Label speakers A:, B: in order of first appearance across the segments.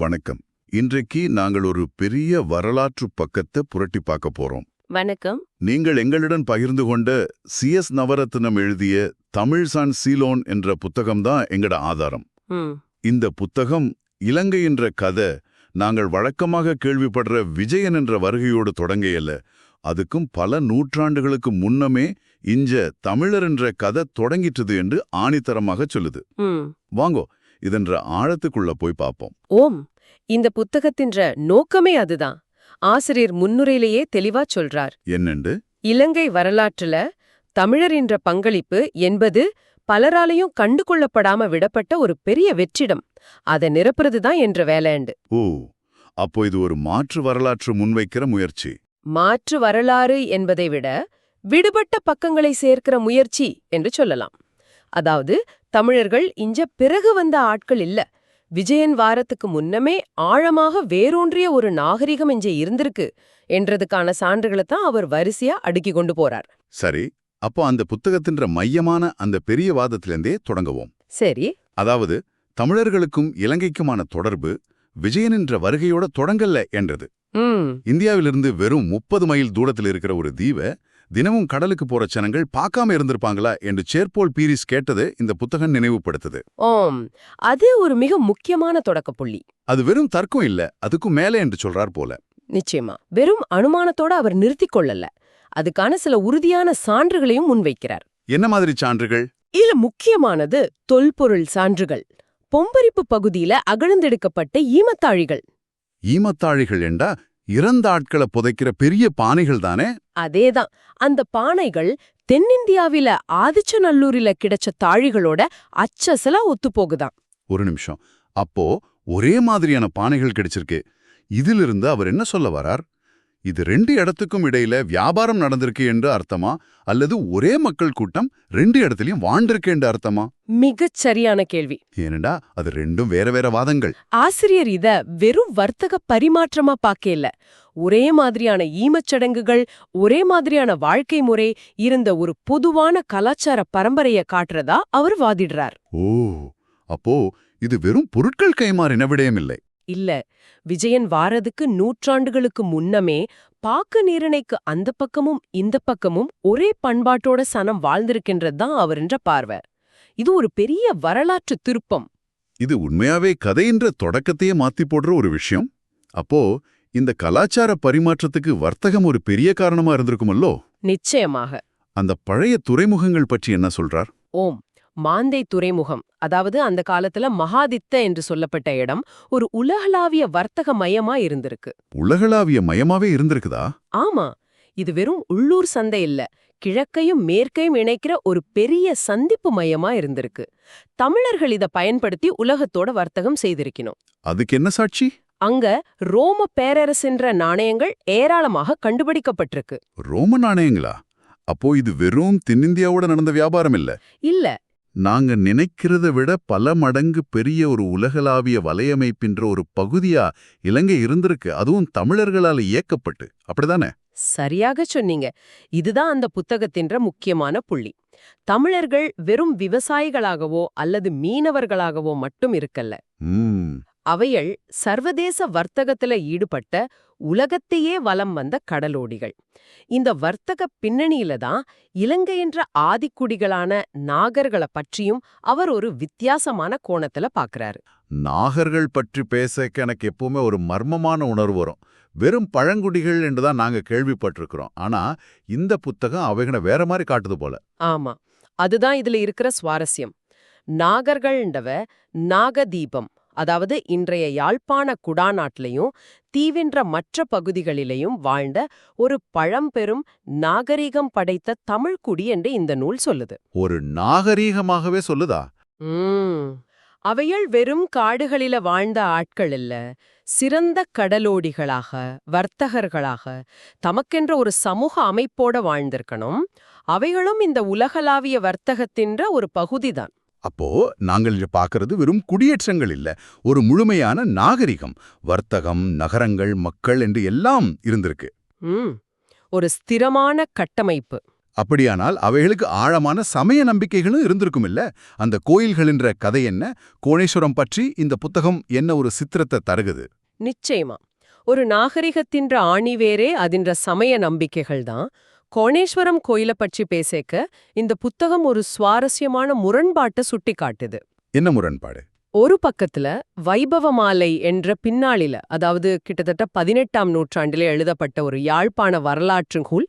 A: வணக்கம். இன்றைக்கு நாங்கள் ஒரு பெரிய வரலாற்று பக்கத்தை புரட்டி பார்க்க போறோம்.
B: வணக்கம்.
A: நீங்கள் எங்களுடன் பகிர்ந்து கொண்ட சிஎஸ் நவரத்னம் எழுதிய தமிழ் சான் சீலோன் என்ற புத்தகம்தான் எங்கட ஆதாரம். இந்த புத்தகம் இலங்கை என்ற கதை நாங்கள் வழக்கமாக கேள்விப்படுற விஜயன் என்ற வருகையோடு தொடங்கையல்ல. அதுக்கும் பல நூற்றாண்டுகளுக்கு முன்னமே இஞ்ச தமிழர் என்ற கதை தொடங்கிட்டது என்று ஆணித்தரமாக சொல்லுது. வாங்கோ இதென்ற ஆழத்துக்குள்ள போய் பார்ப்போம்
B: ஓம்! இந்த புத்தகத்தின்ற நோக்கமே அதுதான் ஆசிரியர் முன்னுரையிலேயே தெளிவா சொல்றார்.
A: என்னண்டு
B: இலங்கை வரலாற்றுல தமிழரின்ற பங்களிப்பு என்பது பலராலையும் கண்டு கொள்ளப்படாம விடப்பட்ட ஒரு பெரிய வெற்றிடம். அதை நிரப்புறதுதான் என்ற வேலைண்டு.
A: ஓ! அப்போ இது ஒரு மாற்று வரலாற்று முன்வைக்கிற முயற்சி.
B: மாற்று வரலாறு என்பதை விட விடுபட்ட பக்கங்களை சேர்க்கிற முயற்சி என்று சொல்லலாம். அதாவது தமிழர்கள் இஞ்ச பிறகு வந்த ஆட்கள் இல்ல. விஜயன் வாரத்துக்கு முன்னமே ஆழமாக வேரூன்றிய ஒரு நாகரிகம் இஞ்ச இருந்திருக்கு என்றதுக்கான சான்றுகளை தான் அவர் வரிசையா அடுக்கி கொண்டு போறார்.
A: சரி அப்போ அந்த புத்தகத்தின்ற மையமான அந்த பெரிய வாதத்திலேருந்தே தொடங்குவோம்.
B: சரி.
A: அதாவது தமிழர்களுக்கும் இலங்கைக்குமான தொடர்பு விஜயனின்ற வருகையோட தொடங்கல்ல என்றது. இந்தியாவிலிருந்து வெறும் முப்பது மைல் தூரத்தில் இருக்கிற ஒரு தீவை தினமும் கடலுக்கு போற ஜனங்கள் பார்க்காம இருந்திருப்பாங்களா என்று சேர்போல் பீரிஸ் கேட்டது இந்த புத்தகம் நினைவுபடுத்துது.
B: ஓம். அது ஒரு மிக முக்கியமான தொடக்க புள்ளி
A: அது வெறும் தர்க்கம் இல்ல அதுக்கும் மேலே என்று சொல்றார் போல.
B: நிச்சயமா. வெறும் அனுமானத்தோட அவர் நிறுத்திக் கொள்ளல. அதுக்கான சில உறுதியான சான்றுகளையும் முன்வைக்கிறார்.
A: என்ன மாதிரி சான்றுகள்?
B: இதுல முக்கியமானது தொல்பொருள் சான்றுகள். பொம்பரிப்பு பகுதியில அகழ்ந்தெடுக்கப்பட்ட ஈமத்தாழிகள்.
A: ஈமத்தாழிகள் என்றா இறந்த ஆட்களை புதைக்கிற பெரிய பானைகள் தானே?
B: அதேதான். அந்த பானைகள் தென்னிந்தியாவில ஆதிச்சநல்லூரில கிடைச்ச தாழிகளோட அச்சசலா ஒத்துப்போகுதான்
A: ஒரு நிமிஷம். அப்போ ஒரே மாதிரியான பானைகள் கிடைச்சிருக்கு. இதிலிருந்து அவர் என்ன சொல்ல வரார்? இது ரெண்டு இடத்துக்கும் இடையில வியாபாரம் நடந்திருக்கு என்று அர்த்தமா? அல்லது ஒரே மக்கள் கூட்டம் ரெண்டு இடத்துலயும் வாழ்ந்திருக்கு என்று அர்த்தமா?
B: மிகச் சரியான கேள்வி.
A: ஏனடா அது ரெண்டும் வேற வேற வாதங்கள்.
B: ஆசிரியர் இத வெறும் வர்த்தக பரிமாற்றமா பாக்கல ஒரே மாதிரியான ஈமச்சடங்குகள் ஒரே மாதிரியான வாழ்க்கை முறை இருந்த ஒரு பொதுவான கலாச்சார பரம்பரைய காட்டுறதா அவர் வாதிடுறார்.
A: ஓ அப்போ இது வெறும் பொருட்கள் கைமாறின விடயமில்லை.
B: இல்ல. விஜயன் வாரதுக்கு நூற்றாண்டுகளுக்கு முன்னமே பாக்கு நீரிணைக்கு அந்த பக்கமும் இந்த பக்கமும் ஒரே பண்பாட்டோட சனம் வாழ்ந்திருக்கின்றதுதான் அவரின்ற பார்வை. இது ஒரு பெரிய வரலாற்று திருப்பம்.
A: இது உண்மையாவே கதையின்ற தொடக்கத்தையே மாத்தி போடுற ஒரு விஷயம். அப்போ இந்த கலாச்சார பரிமாற்றத்துக்கு வர்த்தகம் ஒரு பெரிய காரணமா இருந்திருக்குமல்லோ?
B: நிச்சயமாக.
A: அந்த பழைய துறைமுகங்கள் பற்றி என்ன சொல்றார்?
B: ஓம். மாந்தை துறைமுகம் அதாவது அந்த காலத்துல மகாதித்த என்று சொல்லப்பட்ட இடம் ஒரு உலகளாவிய வர்த்தக மையமா இருந்திருக்கு.
A: உலகளாவிய மயமாவே இருந்திருக்குதா?
B: ஆமா. இது வெறும் உள்ளூர் சந்தை இல்ல. கிழக்கையும் மேற்கையும் இணைக்கிற ஒரு பெரிய சந்திப்பு மையமா இருந்திருக்கு. தமிழர்கள் இத பயன்படுத்தி உலகத்தோட வர்த்தகம் செய்திருக்கணும்.
A: அதுக்கு என்ன சாட்சி?
B: அங்க ரோம பேரரசென்ற நாணயங்கள் ஏராளமாக கண்டுபிடிக்கப்பட்டிருக்கு.
A: ரோம நாணயங்களா? அப்போ இது வெறும் தென்னிந்தியாவோட நடந்த வியாபாரம் இல்ல?
B: இல்ல.
A: நாங்க நினைக்கிறத விட பல மடங்கு பெரிய ஒரு உலகளாவிய வலையமைப்பின்ற ஒரு பகுதியா இலங்கை இருந்திருக்கு. அதுவும் தமிழர்களால இயக்கப்பட்டு. அப்படிதானே?
B: சரியாக சொன்னீங்க. இதுதான் அந்த புத்தகத்தின்ற முக்கியமான புள்ளி. தமிழர்கள் வெறும் விவசாயிகளாகவோ அல்லது மீனவர்களாகவோ மட்டும் இருக்கல்ல. அவைகள் சர்வதேச வர்த்தகத்துல ஈடுபட்ட உலகத்தையே வலம் வந்த கடலோடிகள். இந்த வர்த்தக பின்னணியில தான் இலங்கை என்ற ஆதிக்குடிகளான நாகர்களை பற்றியும் அவர் ஒரு வித்தியாசமான கோணத்துல பாக்குறாரு.
A: நாகர்கள் பற்றி பேச எனக்கு எப்பவுமே ஒரு மர்மமான உணர்வு வரும். வெறும் பழங்குடிகள் என்றுதான் நாங்க கேள்விப்பட்டிருக்கிறோம். ஆனா இந்த புத்தகம் அவைகளை வேற மாதிரி காட்டுது போல.
B: ஆமா அதுதான் இதுல இருக்கிற சுவாரஸ்யம். நாகர்கள்ன்றவ நாகதீபம் அதாவது இன்றைய யாழ்ப்பாண குடாநாட்டிலையும் தீவின்ற மற்ற பகுதிகளிலையும் வாழ்ந்த ஒரு பழம்பெரும் நாகரிகம் படைத்த தமிழ்குடி என்று இந்த நூல் சொல்லுது.
A: ஒரு நாகரீகமாகவே சொல்லுதா?
B: உம் அவைகள் வெறும் காடுகளில வாழ்ந்த ஆட்கள் இல்ல சிறந்த கடலோடிகளாக வர்த்தகர்களாக தமக்கென்ற ஒரு சமூக அமைப்போட வாழ்ந்திருக்கணும். அவைகளும் இந்த உலகளாவிய வர்த்தகத்தின்ற ஒரு பகுதிதான்.
A: அப்போ நாங்கள் இங்க பார்க்கறது வெறும் குடியேற்றங்கள் இல்ல ஒரு முழுமையான நாகரிகம் வர்த்தகம் நகரங்கள் மக்கள் என்று எல்லாம் இருந்திருக்கு.
B: ஒரு ஸ்திரமான கட்டமைப்பு.
C: அப்படியானால் அவைகளுக்கு ஆழமான சமய நம்பிக்கைகளும் இருந்திருக்கும் இல்ல? அந்த கோயில்களின்ற கதை என்ன? கோணேஸ்வரம் பற்றி இந்த புத்தகம் என்ன ஒரு சித்திரத்தை தருகுது?
B: நிச்சயமா. ஒரு நாகரிகத்தின்ற ஆணிவேரே அதின்ற சமய நம்பிக்கைகள் தான். கோணேஸ்வரம் கோயில பற்றி பேசேக்க இந்த புத்தகம் ஒரு சுவாரஸ்யமான முரண்பாட்டை சுட்டி காட்டுது
C: என்ன முரண்பாடு?
B: ஒரு பக்கத்துல வைபவமாலை என்ற பின்னாளில அதாவது கிட்டத்தட்ட பதினெட்டாம் நூற்றாண்டிலே எழுதப்பட்ட ஒரு யாழ்ப்பாண வரலாற்று நூல்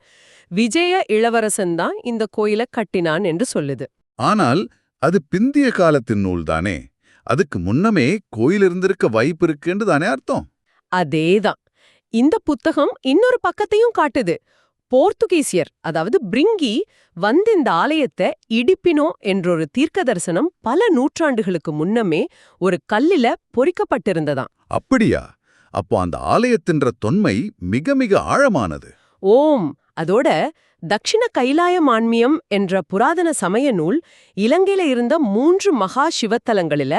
B: விஜய இளவரசன் தான் இந்த கோயிலை கட்டினான் என்று சொல்லுது.
C: ஆனால் அது பிந்திய காலத்தின் நூல்தானே அதுக்கு முன்னமே கோயில் இருந்திருக்க வாய்ப்பு இருக்குன்னு தானே அர்த்தம்?
B: அதேதான். இந்த புத்தகம் இன்னொரு பக்கத்தையும் காட்டுது. போர்த்துகீசியர் அதாவது பிரிங்கி வந்து இந்த ஆலயத்தை இடிப்பினோ என்றொரு தீர்க்க தரிசனம் பல நூற்றாண்டுகளுக்கு முன்னமே ஒரு கல்லில பொறிக்கப்பட்டிருந்ததாம்.
C: அப்படியா? அப்போ அந்த ஆலயத்தின்ற தொன்மை மிக மிக ஆழமானது.
B: ஓம்! அதோட தக்ஷிண கைலாய மான்மியம் என்ற புராதன சமய நூல் இலங்கையில இருந்த மூன்று மகா சிவத்தலங்களில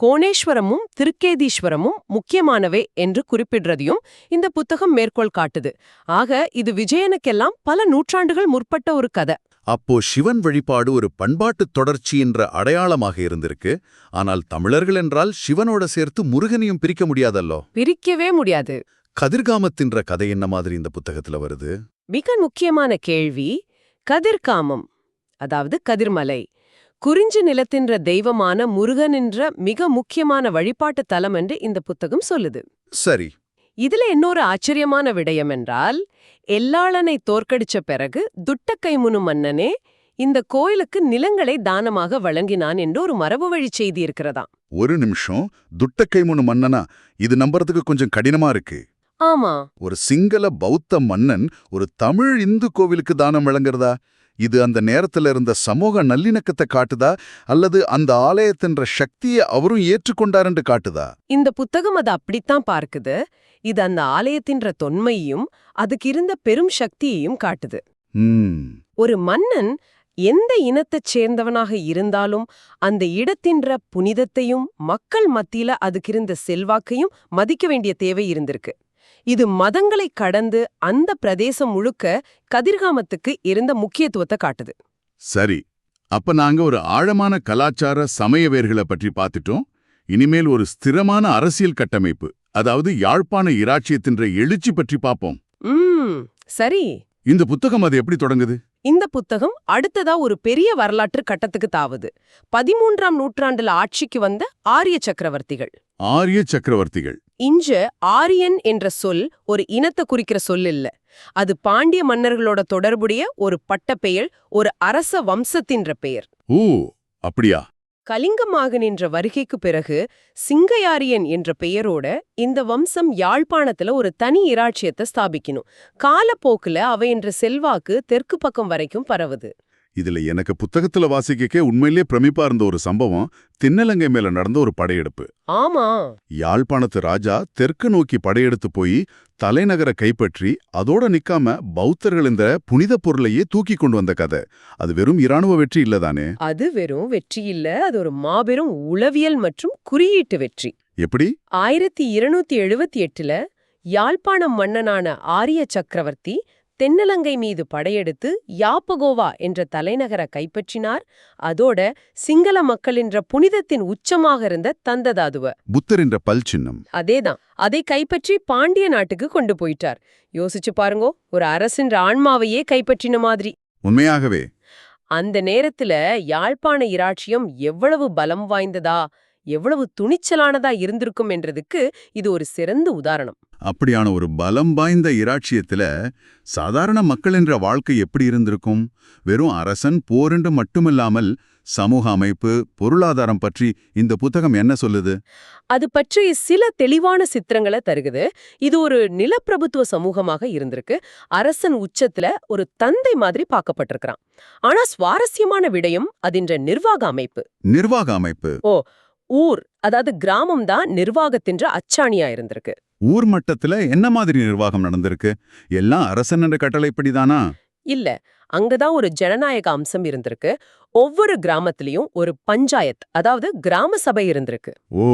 B: கோணேஸ்வரமும் திருக்கேதீஸ்வரமும் முக்கியமானவை என்று குறிப்பிடுறதையும் இந்த புத்தகம் மேற்கோள் காட்டுது. ஆக இது விஜயனுக்கெல்லாம் பல நூற்றாண்டுகள் முற்பட்ட ஒரு கதை.
C: அப்போ சிவன் வழிபாடு ஒரு பண்பாட்டுத் தொடர்ச்சி என்ற அடையாளமாக இருந்திருக்கு. ஆனால் தமிழர்கள் என்றால் சிவனோட சேர்த்து முருகனையும் பிரிக்க முடியாதல்லோ?
B: பிரிக்கவே முடியாது.
C: கதிர்காமத்தின்ற கதை என்ன மாதிரி இந்த புத்தகத்துல வருது?
B: மிக முக்கியமான கேள்வி கதிர்காமம் அதாவது கதிர்மலை. குறிஞ்சி நிலத்தின்ற தெய்வமான முருகன் என்ற மிக முக்கியமான வழிபாட்டு தலம் என்று இந்த புத்தகம் சொல்லுது.
C: சரி.
B: இதுல இன்னொரு ஆச்சரியமான விடயம் என்றால் எல்லாளனை தோற்கடிச்ச பிறகு துட்டக்கைமுனு மன்னனே இந்த கோயிலுக்கு நிலங்களை தானமாக வழங்கினான் என்று ஒரு மரபு வழி செய்தி இருக்கிறதாம்.
C: ஒரு நிமிஷம் துட்டக்கைமுனு மன்னனா? இது நம்புறதுக்கு கொஞ்சம் கடினமா இருக்கு.
B: ஆமா.
C: ஒரு சிங்கள பௌத்த மன்னன் ஒரு தமிழ் இந்து கோவிலுக்கு தானம் வழங்குறதா? இது அந்த நேரத்துல இருந்த சமூக நல்லிணக்கத்தை காட்டுதா? அல்லது அந்த ஆலயத்தின்ற சக்தியை அவரும் ஏற்றுக்கொண்டாருன்னு காட்டுதா?
B: இந்த புத்தகம் அது அப்படித்தான் பார்க்குது. இது அந்த ஆலயத்தின்ற தொன்மையும் அதுக்கு இருந்த பெரும் சக்தியையும் காட்டுது. ஒரு மன்னன் எந்த இனத்தைச் சேர்ந்தவனாக இருந்தாலும் அந்த இடத்தின்ற புனிதத்தையும் மக்கள் மத்தியில அதுக்கிருந்த செல்வாக்கையும் மதிக்க வேண்டிய தேவை இருந்திருக்கு. இது மதங்களை கடந்து அந்த பிரதேசம் முழுக்க கதிர்காமத்துக்கு இருந்த முக்கியத்துவத்தை காட்டுது.
A: சரி. அப்ப நாங்க ஒரு ஆழமான கலாச்சார சமய வேர்களை பற்றி பார்த்துட்டோம். இனிமேல் ஒரு ஸ்திரமான அரசியல் கட்டமைப்பு அதாவது யாழ்ப்பாண இராச்சியத்தின்ற எழுச்சி பற்றி பார்ப்போம்.
B: சரி.
A: இந்த புத்தகம் அது எப்படி தொடங்குது?
B: இந்த புத்தகம் அடுத்ததா ஒரு பெரிய வரலாற்று கட்டத்துக்கு தாவுது. பதிமூன்றாம் நூற்றாண்டுல ஆட்சிக்கு வந்த ஆரிய சக்கரவர்த்திகள்.
A: ஆரிய சக்கரவர்த்திகள்.
B: இஞ்ச ஆரியன் என்ற சொல் ஒரு இனத்தை குறிக்கிற சொல் இல்ல. அது பாண்டிய மன்னர்களோட தொடர்புடைய ஒரு பட்டப்பெயர் ஒரு அரச வம்சத்தின்ற பெயர்.
A: ஓ அப்படியா?
B: கலிங்கமாக என்ற வருகைக்கு பிறகு சிங்கையாரியன் என்ற பெயரோட இந்த வம்சம் யாழ்ப்பாணத்துல ஒரு தனி இராட்சியத்தை ஸ்தாபிக்கணும். காலப்போக்குல அவை என்ற செல்வாக்கு தெற்கு பக்கம் வரைக்கும் பரவுது.
A: இதுல எனக்கு புத்தகத்துல வாசிக்கக்கே உண்மையிலே பிரமிப்பா இருந்த ஒரு சம்பவம் திண்ணலங்கை மேல நடந்த ஒரு படையெடுப்பு.
B: ஆமா.
A: யாழ்ப்பாணத்து ராஜா தெற்கு நோக்கி படையெடுத்து போய் தலைநகரை கைப்பற்றி அதோட நிக்காம பௌத்தர்கள் இந்த புனித பொருளையே தூக்கி கொண்டு வந்த கதை. அது வெறும் இராணுவ வெற்றி இல்லதானே
B: அது வெறும் வெற்றி இல்ல. அது ஒரு மாபெரும் உளவியல் மற்றும் குறியீட்டு வெற்றி.
A: எப்படி?
B: ஆயிரத்தி இருநூத்தி எழுபத்தி எட்டுல யாழ்ப்பாணம் மன்னனான ஆரிய சக்கரவர்த்தி தென்னலங்கை மீது படையெடுத்து யாப்பகோவா என்ற தலைநகரை கைப்பற்றினார். அதோட சிங்கள மக்களின்ற புனிதத்தின் உச்சமாக இருந்த தந்ததாதுவ.
A: புத்தர் என்ற பல் சின்னம்.
B: அதேதான். அதை கைப்பற்றி பாண்டிய நாட்டுக்கு கொண்டு போயிட்டார். யோசிச்சு பாருங்கோ ஒரு அரசின் ஆன்மாவையே கைப்பற்றின மாதிரி.
A: உண்மையாகவே.
B: அந்த நேரத்துல யாழ்ப்பாண இராச்சியம் எவ்வளவு பலம் வாய்ந்ததா? எவ்வளவு துணிச்சலானதா இருந்திருக்கும் என்றதுக்கு இது ஒரு சிறந்த உதாரணம்.
A: அப்படியான ஒரு பலம் வாய்ந்த இராச்சியத்துல சாதாரண மக்கள் என்ற வாழ்க்கை எப்படி இருந்திருக்கும்? வெறும் அரசன் போரென்று மட்டுமில்லாமல் சமூக அமைப்பு பொருளாதாரம் பற்றி இந்த புத்தகம் என்ன சொல்லுது?
B: அது பற்றி சில தெளிவான சித்திரங்களை தருகுது. இது ஒரு நிலப்பிரபுத்துவ சமூகமாக இருந்திருக்கு. அரசன் உச்சத்துல ஒரு தந்தை மாதிரி பார்க்கப்பட்டிருக்கிறான். ஆனா சுவாரஸ்யமான விடயம் அதின்ற நிர்வாக அமைப்பு.
A: நிர்வாக அமைப்பு.
B: ஊர் அதாவது கிராமம் தான் நிர்வாகத்தின்ற அச்சாணியா இருந்திருக்கு.
A: ஊர் மட்டத்துல என்ன மாதிரி நிர்வாகம் நடந்திருக்கு? எல்லாம் அரசன் என்ற கட்டளைப்படிதானா
B: இல்ல அங்கதான் ஒரு ஜனநாயக அம்சம் இருந்திருக்கு. ஒவ்வொரு கிராமத்திலயும் ஒரு பஞ்சாயத் அதாவது கிராம சபை இருந்திருக்கு.
A: ஓ.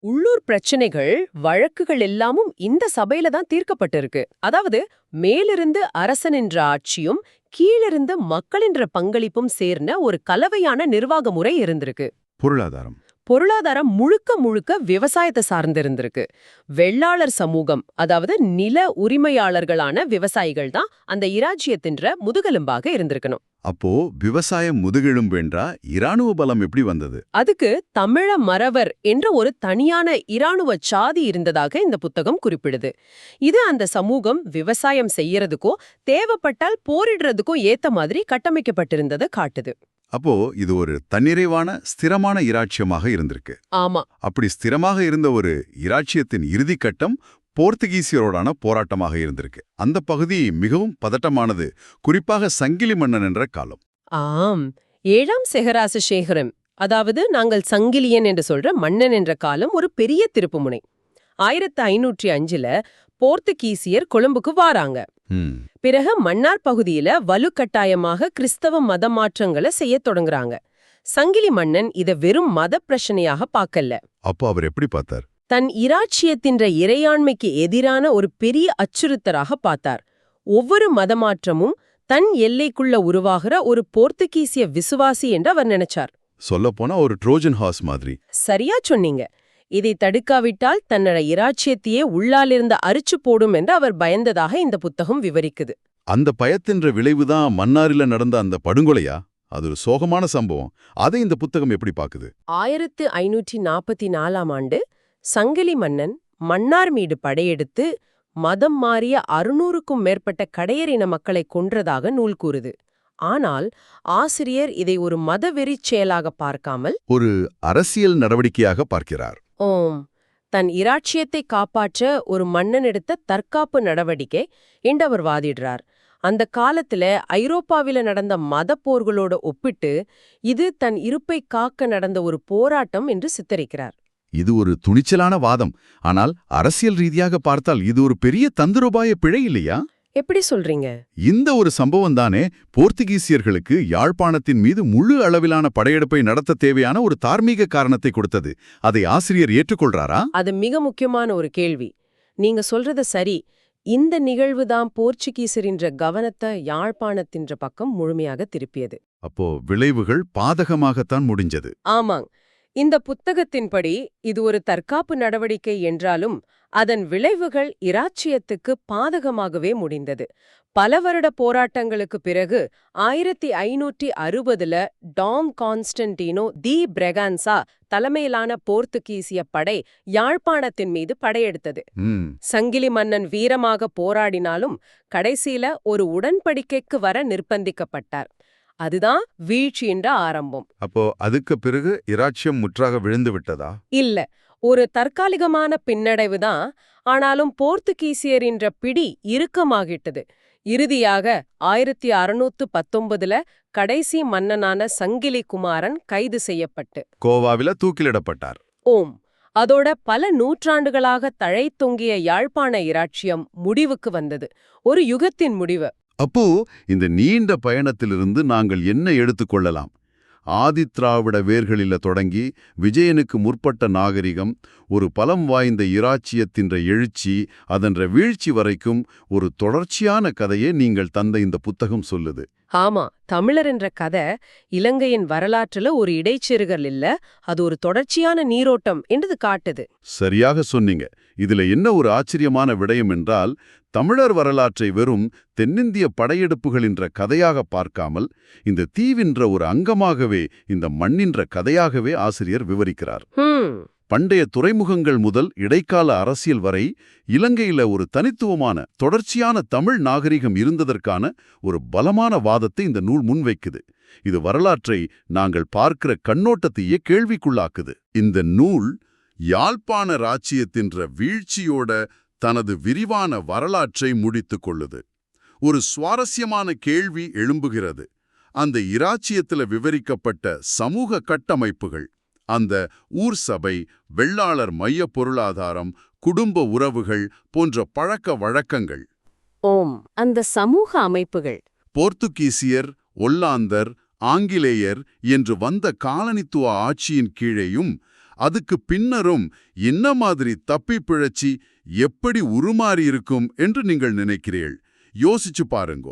B: உள்ளூர் பிரச்சனைகள் வழக்குகள் எல்லாமும் இந்த சபையில தான் தீர்க்கப்பட்டிருக்கு. அதாவது மேலிருந்து அரசனின்ற ஆட்சியும் கீழிருந்து மக்களின்ற பங்களிப்பும் சேர்ந்த ஒரு கலவையான நிர்வாக முறை இருந்திருக்கு.
A: பொருளாதாரம்.
B: பொருளாதாரம் முழுக்க முழுக்க விவசாயத்தை சார்ந்திருந்திருக்கு. வெள்ளாளர் சமூகம் அதாவது நில உரிமையாளர்களான விவசாயிகள் தான் அந்த இராஜ்யத்தின்ற முதுகெலும்பாக இருந்திருக்கணும்.
A: அப்போ விவசாயம் முதுகெலும்பென்றா இராணுவ பலம் எப்படி வந்தது?
B: அதுக்கு தமிழ மறவர் என்ற ஒரு தனியான இராணுவ சாதி இருந்ததாக இந்த புத்தகம் குறிப்பிடுது. இது அந்த சமூகம் விவசாயம் செய்யறதுக்கோ தேவைப்பட்டால் போரிடுறதுக்கோ ஏத்த மாதிரி கட்டமைக்கப்பட்டிருந்ததை காட்டுது.
A: அப்போ இது ஒரு தன்னிறைவான ஸ்திரமான இராச்சியமாக இருந்திருக்கு.
B: ஆமா.
A: அப்படி ஸ்திரமாக இருந்த ஒரு இராச்சியத்தின் இறுதிக்கட்டம் போர்த்துகீசியரோடான போராட்டமாக இருந்திருக்கு. அந்த பகுதி மிகவும் பதட்டமானது குறிப்பாக சங்கிலி மன்னன் என்ற காலம்.
B: ஆம். ஏழாம் செகராச சேகரம் அதாவது நாங்கள் சங்கிலியன் என்று சொல்ற மன்னன் என்ற காலம் ஒரு பெரிய திருப்புமுனை ஆயிரத்து ஐநூற்றி அஞ்சுல போர்த்துகீசியர் கொழும்புக்கு வாராங்க. பிறகு மன்னார் பகுதியில வலுக்கட்டாயமாக கிறிஸ்தவ மத மாற்றங்களை செய்யத் தொடங்குறாங்க. சங்கிலி மன்னன் இத வெறும் மத பிரச்சனையாக பார்க்கல.
A: அப்போ அவர் எப்படி பார்த்தார்?
B: தன் இராச்சியத்தின்ற இறையாண்மைக்கு எதிரான ஒரு பெரிய அச்சுறுத்தலாக பார்த்தார். ஒவ்வொரு மதமாற்றமும் தன் எல்லைக்குள்ள உருவாகிற ஒரு போர்த்துகீசிய விசுவாசி என்று அவர் நினைச்சார்.
A: சொல்லப்போனா ஒரு ட்ரோஜன் ஹார்ஸ் மாதிரி.
B: சரியா சொன்னீங்க. இதை தடுக்காவிட்டால் தன்னோட இராச்சியத்தையே உள்ளாலிருந்த அரிச்சு போடும் என்று அவர் பயந்ததாக இந்த புத்தகம் விவரிக்குது.
A: அந்த பயத்தின்ற விளைவுதான் மன்னாரில நடந்த அந்த படுகொலையா? அது ஒரு சோகமான சம்பவம். அதை இந்த புத்தகம் எப்படி பாக்குது
B: ஆயிரத்து ஐநூற்றி நாற்பத்தி நாலாம் ஆண்டு சங்கிலி மன்னன் மன்னார் மீது படையெடுத்து மதம் மாறிய அறுநூறுக்கும் மேற்பட்ட கடையரின மக்களை கொன்றதாக நூல் கூறுது. ஆனால் ஆசிரியர் இதை ஒரு மதவெறிச் செயலாக பார்க்காமல்
A: ஒரு அரசியல் நடவடிக்கையாக பார்க்கிறார்.
B: ஓம். தன் இராட்சியத்தை காப்பாற்ற ஒரு மன்னன் எடுத்த தற்காப்பு நடவடிக்கை என்று அவர் வாதிடுறார். அந்த காலத்துல ஐரோப்பாவில நடந்த மதப் போர்களோட ஒப்பிட்டு இது தன் இருப்பை காக்க நடந்த ஒரு போராட்டம் என்று சித்தரிக்கிறார்.
A: இது ஒரு துணிச்சலான வாதம். ஆனால் அரசியல் ரீதியாக பார்த்தால் இது ஒரு பெரிய தந்திரோபாய பிழை இல்லையா?
B: எப்படி சொல்றீங்க?
A: இந்த ஒரு சம்பவம் தானே போர்த்துகீசியர்களுக்கு யாழ்ப்பாணத்தின் மீது முழு அளவிலான படையெடுப்பை நடத்த தேவையான ஒரு தார்மீக காரணத்தை கொடுத்தது. அதை ஆசிரியர் ஏற்றுக்கொள்றாரா?
B: அது மிக முக்கியமான ஒரு கேள்வி. நீங்க சொல்றது சரி இந்த நிகழ்வு தான் போர்ச்சுகீசரின்ற கவனத்தை யாழ்ப்பாணத்தின்ற பக்கம் முழுமையாக திருப்பியது.
A: அப்போ விளைவுகள் பாதகமாகத்தான் முடிஞ்சது.
B: ஆமாங் இந்த புத்தகத்தின்படி இது ஒரு தற்காப்பு நடவடிக்கை என்றாலும் அதன் விளைவுகள் இராச்சியத்துக்கு பாதகமாகவே முடிந்தது. பல வருட போராட்டங்களுக்கு பிறகு ஆயிரத்தி ஐநூற்றி அறுபதுல டாம் கான்ஸ்டன்டினோ தி பிரெகான்சா தலைமையிலான போர்த்துகீசிய படை யாழ்ப்பாணத்தின் மீது படையெடுத்தது. சங்கிலி மன்னன் வீரமாக போராடினாலும் கடைசியில ஒரு உடன்படிக்கைக்கு வர நிர்பந்திக்கப்பட்டார். அதுதான் வீழ்ச்சியின்ற ஆரம்பம்.
A: அப்போ அதுக்கு பிறகு இராச்சியம் முற்றாக விழுந்து விட்டதா?
B: இல்ல ஒரு தற்காலிகமான பின்னடைவு தான் ஆனாலும் போர்த்துகீசியரின்ற பிடி இறுக்கமாகிட்டது. இறுதியாக ஆயிரத்தி அறுநூத்து பத்தொன்பதுல கடைசி மன்னனான சங்கிலி குமாரன் கைது செய்யப்பட்டு.
A: கோவாவில தூக்கிலிடப்பட்டார்.
B: ஓம். அதோட பல நூற்றாண்டுகளாக தழைத்தொங்கிய யாழ்ப்பாண இராச்சியம் முடிவுக்கு வந்தது. ஒரு யுகத்தின் முடிவு.
A: அப்போ இந்த நீண்ட பயணத்திலிருந்து நாங்கள் என்ன எடுத்துக்கொள்ளலாம் ஆதித்ராவிட வேர்களில தொடங்கி விஜயனுக்கு முற்பட்ட நாகரிகம் ஒரு பலம் வாய்ந்த இராச்சியத்தின்ற எழுச்சி அதன்ற வீழ்ச்சி வரைக்கும் ஒரு தொடர்ச்சியான கதையை நீங்கள் தந்த இந்த புத்தகம் சொல்லுது.
B: ஆமா தமிழர் என்ற கதை இலங்கையின் வரலாற்றுல ஒரு இடைச்செருகல் இல்ல அது ஒரு தொடர்ச்சியான நீரோட்டம் என்றது காட்டுது.
A: சரியாக சொன்னீங்க. இதுல என்ன ஒரு ஆச்சரியமான விடயம் என்றால் தமிழர் வரலாற்றை வெறும் தென்னிந்திய படையெடுப்புகளின்ற கதையாக பார்க்காமல் இந்த தீவின்ற ஒரு அங்கமாகவே இந்த மண்ணின்ற கதையாகவே ஆசிரியர் விவரிக்கிறார். பண்டைய துறைமுகங்கள் முதல் இடைக்கால அரசியல் வரை இலங்கையில ஒரு தனித்துவமான தொடர்ச்சியான தமிழ் நாகரிகம் இருந்ததற்கான ஒரு பலமான வாதத்தை இந்த நூல் முன்வைக்குது. இது வரலாற்றை நாங்கள் பார்க்கிற கண்ணோட்டத்தையே கேள்விக்குள்ளாக்குது. இந்த நூல் யாழ்ப்பாண ராச்சியத்தின்ற வீழ்ச்சியோட தனது விரிவான வரலாற்றை முடித்துக் கொள்ளுது. ஒரு சுவாரஸ்யமான கேள்வி எழும்புகிறது. அந்த இராச்சியத்துல விவரிக்கப்பட்ட சமூக கட்டமைப்புகள் அந்த ஊர் சபை வெள்ளாளர் மைய பொருளாதாரம் குடும்ப உறவுகள் போன்ற பழக்க வழக்கங்கள்.
B: ஓம். அந்த சமூக அமைப்புகள்.
A: போர்த்துகீசியர் ஒல்லாந்தர் ஆங்கிலேயர் என்று வந்த காலனித்துவ ஆட்சியின் கீழேயும் அதுக்கு பின்னரும் என்ன மாதிரி தப்பி பிழைச்சி எப்படி உருமாறி இருக்கும் என்று நீங்கள் நினைக்கிறீர்கள்? யோசிச்சு பாருங்க.